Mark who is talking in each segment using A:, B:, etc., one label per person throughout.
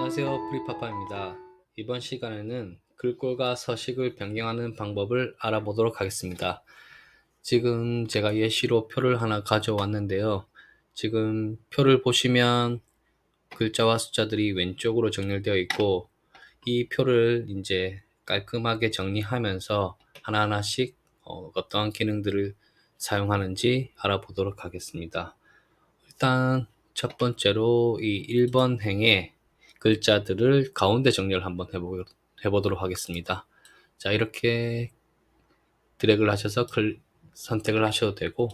A: 안녕하세요. 프리파파입니다. 이번 시간에는 글꼴과 서식을 변경하는 방법을 알아보도록 하겠습니다. 지금 제가 예시로 표를 하나 가져왔는데요. 지금 표를 보시면 글자와 숫자들이 왼쪽으로 정렬되어 있고 이 표를 이제 깔끔하게 정리하면서 하나하나씩 어, 어떠한 기능들을 사용하는지 알아보도록 하겠습니다. 일단 첫 번째로 이 1번 행에 글자들을 가운데 정렬을 한번 해보, 해보도록 하겠습니다. 자, 이렇게 드래그를 하셔서 글, 선택을 하셔도 되고,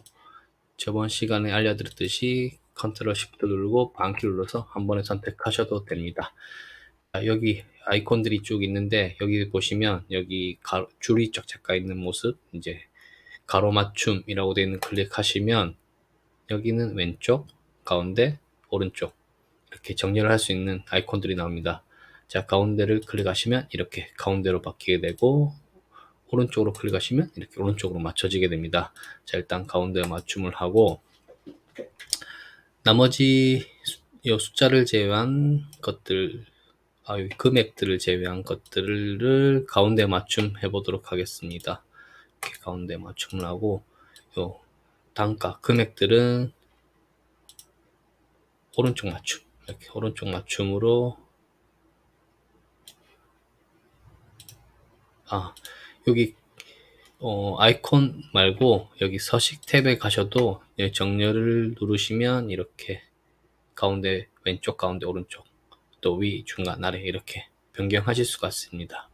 A: 저번 시간에 알려드렸듯이 컨트롤 시프트 누르고 반키 눌러서 한 번에 선택하셔도 됩니다. 자, 여기 아이콘들이 쭉 있는데, 여기 보시면 여기 가로, 줄이 쫙 작가 있는 모습, 이제 가로 맞춤이라고 되어 있는 클릭하시면, 여기는 왼쪽, 가운데, 오른쪽, 이렇게 정렬을 할 수 있는 아이콘들이 나옵니다. 자, 가운데를 클릭하시면 이렇게 가운데로 바뀌게 되고 오른쪽으로 클릭하시면 이렇게 오른쪽으로 맞춰지게 됩니다. 자, 일단 가운데 맞춤을 하고 나머지 이 숫자를 제외한 것들 아, 금액들을 제외한 것들을 가운데 맞춤 해보도록 하겠습니다. 이렇게 가운데 맞춤을 하고 요 단가 금액들은 오른쪽 맞춤 이렇게 오른쪽 맞춤으로. 아 여기 어, 아이콘 말고 여기 서식 탭에 가셔도 정렬을 누르시면 이렇게 가운데 왼쪽 가운데 오른쪽 또 위 중간 아래 이렇게 변경하실 수가 있습니다.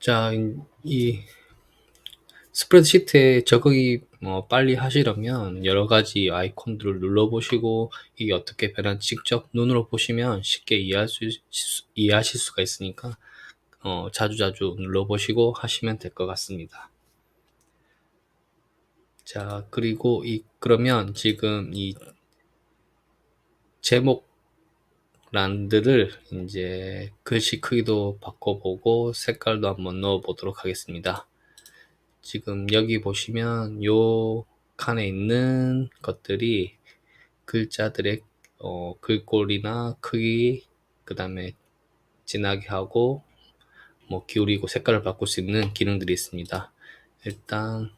A: 자, 이 스프레드시트에 적응이 뭐 빨리 하시려면 여러 가지 아이콘들을 눌러보시고 이게 어떻게 변한지 직접 눈으로 보시면 쉽게 이해할 수, 이해하실 수가 있으니까 어, 자주자주 눌러보시고 하시면 될 것 같습니다. 자, 그리고 이, 그러면 지금 이 제목 란들을 이제 글씨 크기도 바꿔보고 색깔도 한번 넣어 보도록 하겠습니다. 지금 여기 보시면 요 칸에 있는 것들이 글자들의 어, 글꼴이나 크기 그 다음에 진하게 하고 뭐 기울이고 색깔을 바꿀 수 있는 기능들이 있습니다. 일단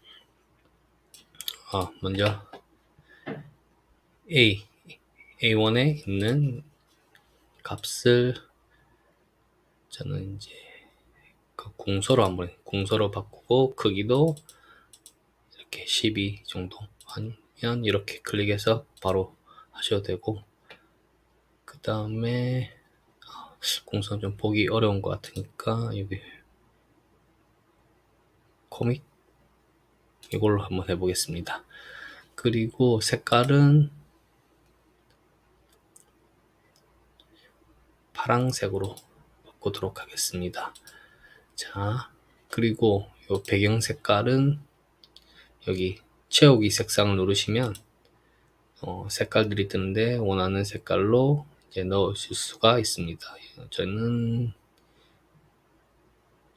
A: 어, 먼저 A A1에 있는 값을 저는 이제 그 공서로 한번 공서로 바꾸고 크기도 이렇게 12 정도 하면 이렇게 클릭해서 바로 하셔도 되고 그 다음에 공선 좀 보기 어려운 것 같으니까 여기 코믹? 이걸로 한번 해보겠습니다. 그리고 색깔은 파랑색으로 바꾸도록 하겠습니다 자, 그리고 이 배경 색깔은 여기 채우기 색상을 누르시면 어, 색깔들이 뜨는데 원하는 색깔로 이제 넣으실 수가 있습니다. 저는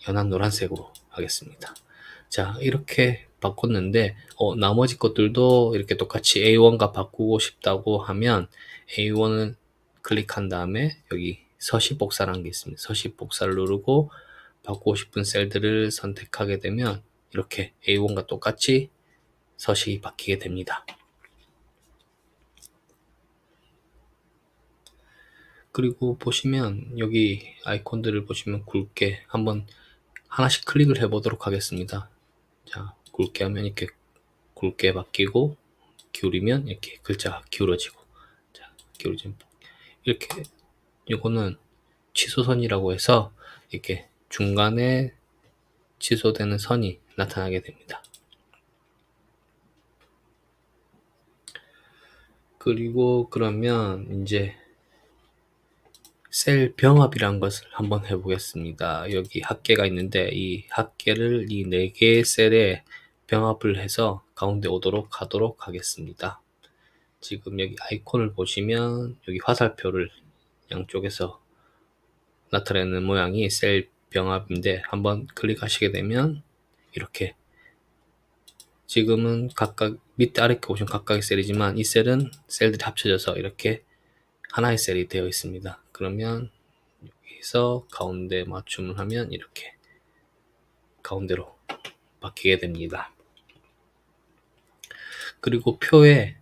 A: 연한 노란색으로 하겠습니다. 자, 이렇게 바꿨는데 어, 나머지 것들도 이렇게 똑같이 A1과 바꾸고 싶다고 하면 A1을 클릭한 다음에 여기 서식 복사라는 게 있습니다. 서식 복사를 누르고 바꾸고 싶은 셀들을 선택하게 되면 이렇게 A1과 똑같이 서식이 바뀌게 됩니다. 그리고 보시면 여기 아이콘들을 보시면 굵게 한번 하나씩 클릭을 해 보도록 하겠습니다. 자, 굵게 하면 이렇게 굵게 바뀌고 기울이면 이렇게 글자가 기울어지고 자, 기울어지면 이렇게 이거는 취소선이라고 해서 이렇게 중간에 취소되는 선이 나타나게 됩니다. 그리고 그러면 이제 셀 병합이란 것을 한번 해보겠습니다. 여기 합계가 있는데 이 합계를 이 네 개의 셀에 병합을 해서 가운데 오도록 하도록 하겠습니다. 지금 여기 아이콘을 보시면 여기 화살표를 양쪽에서 나타내는 모양이 셀 병합인데 한번 클릭하시게 되면 이렇게 지금은 각각 밑에 아래 보시면 각각의 셀이지만 이 셀은 셀들이 합쳐져서 이렇게 하나의 셀이 되어 있습니다. 그러면 여기서 가운데 맞춤을 하면 이렇게 가운데로 바뀌게 됩니다. 그리고 표에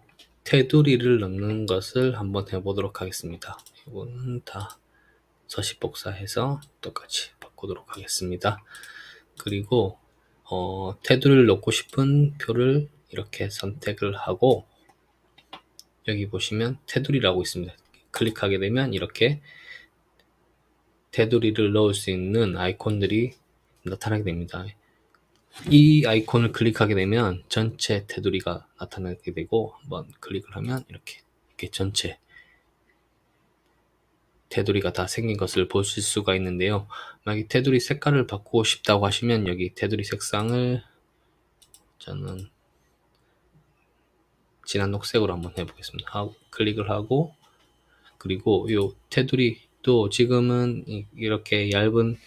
A: 테두리를 넣는 것을 한번 해보도록 하겠습니다. 이거는 다 서식 복사해서 똑같이 바꾸도록 하겠습니다. 그리고 어, 테두리를 넣고 싶은 표를 이렇게 선택을 하고 여기 보시면 테두리라고 있습니다. 클릭하게 되면 이렇게 테두리를 넣을 수 있는 아이콘들이 나타나게 됩니다. 이 아이콘을 클릭하게 되면 전체 테두리가 나타나게 되고 한번 클릭을 하면 이렇게 이렇게 전체 테두리가 다 생긴 것을 보실 수가 있는데요. 만약에 테두리 색깔을 바꾸고 싶다고 하시면 여기 테두리 색상을 저는 진한 녹색으로 한번 해보겠습니다. 하고 클릭을 하고 그리고 이 테두리도 지금은 이- 이렇게 얇은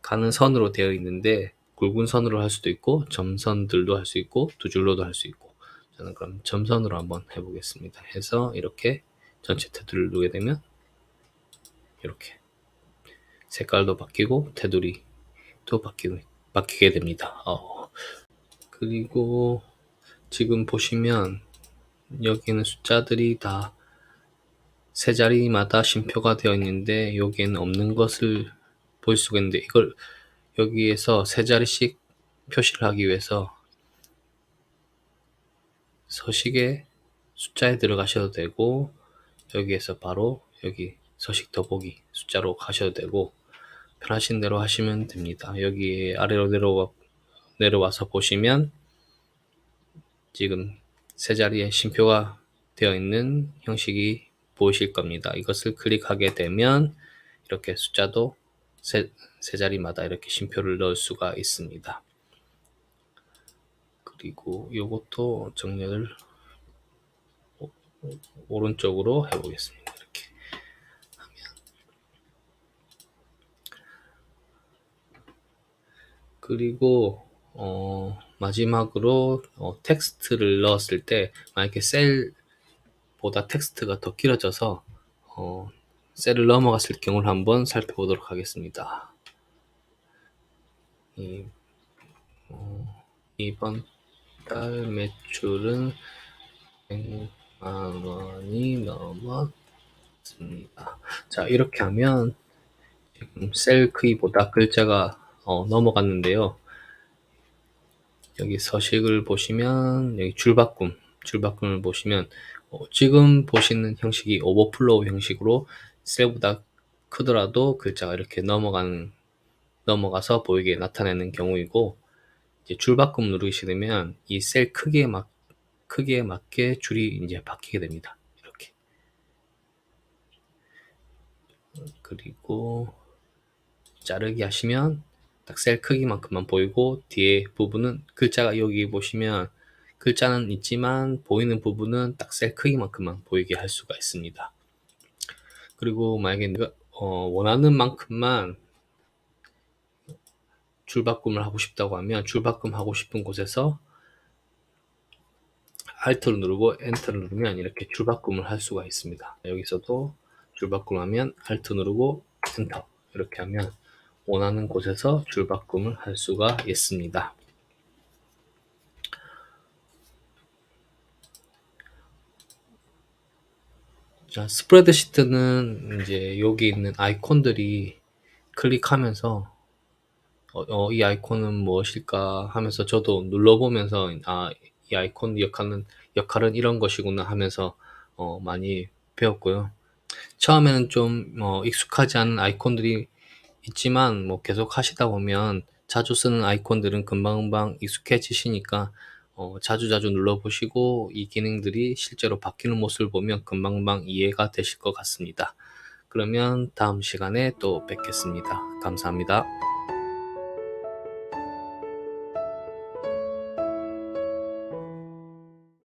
A: 가는 선으로 되어 있는데 굵은 선으로 할 수도 있고 점선들도 할 수 있고 두 줄로도 할 수 있고 저는 그럼 점선으로 한번 해보겠습니다. 해서 이렇게 전체 테두리를 누르게 되면 이렇게 색깔도 바뀌고 테두리도 바뀌고, 바뀌게 됩니다. 어. 그리고 지금 보시면 여기는 숫자들이 다 세 자리마다 쉼표가 되어 있는데 여기에는 없는 것을 볼 수가 있는데 이걸 여기에서 세 자리씩 표시를 하기 위해서 서식에 숫자에 들어가셔도 되고 여기에서 바로 여기 서식 더보기 숫자로 가셔도 되고 편하신 대로 하시면 됩니다. 여기 아래로 내려와, 내려와서 보시면 지금 세 자리에 쉼표가 되어 있는 형식이 보이실 겁니다. 이것을 클릭하게 되면 이렇게 숫자도 세, 세 자리마다 이렇게 쉼표를 넣을 수가 있습니다. 그리고 이것도 정렬을 오른쪽으로 해보겠습니다. 이렇게 하면 그리고 어, 마지막으로 어, 텍스트를 넣었을 때 만약에 셀보다 텍스트가 더 길어져서 어, 셀을 넘어갔을 경우를 한번 살펴보도록 하겠습니다. 이, 어, 이번 달 매출은 100만 원이 넘었습니다. 자, 이렇게 하면 지금 셀 크기보다 글자가 어, 넘어갔는데요. 여기 서식을 보시면 여기 줄바꿈, 줄바꿈을 보시면 어, 지금 보시는 형식이 오버플로우 형식으로 셀보다 크더라도 글자가 이렇게 넘어가는 넘어가서 보이게 나타내는 경우이고 이제 줄바꿈 누르시게 되면 이 셀 크기에 맞 크기에 맞게 줄이 이제 바뀌게 됩니다. 이렇게 그리고 자르기 하시면 딱 셀 크기만큼만 보이고 뒤에 부분은 글자가 여기 보시면 글자는 있지만 보이는 부분은 딱 셀 크기만큼만 보이게 할 수가 있습니다. 그리고 만약에 내가 어, 원하는 만큼만 줄바꿈을 하고 싶다고 하면 줄바꿈 하고 싶은 곳에서 Alt를 누르고 엔터를 누르면 이렇게 줄바꿈을 할 수가 있습니다. 여기서도 줄바꿈 하면 Alt 누르고 엔터 이렇게 하면 원하는 곳에서 줄바꿈을 할 수가 있습니다. 자, 스프레드 시트는 이제 여기 있는 아이콘들이 클릭하면서 어, 어, 이 아이콘은 무엇일까 하면서 저도 눌러보면서 아, 이 아이콘 역할은 역할은 이런 것이구나 하면서 어, 많이 배웠고요. 처음에는 좀 어, 익숙하지 않은 아이콘들이 있지만 뭐 계속 하시다 보면 자주 쓰는 아이콘들은 금방금방 익숙해지시니까 어, 자주자주 눌러보시고 이 기능들이 실제로 바뀌는 모습을 보면 금방금방 이해가 되실 것 같습니다. 그러면 다음 시간에 또 뵙겠습니다. 감사합니다.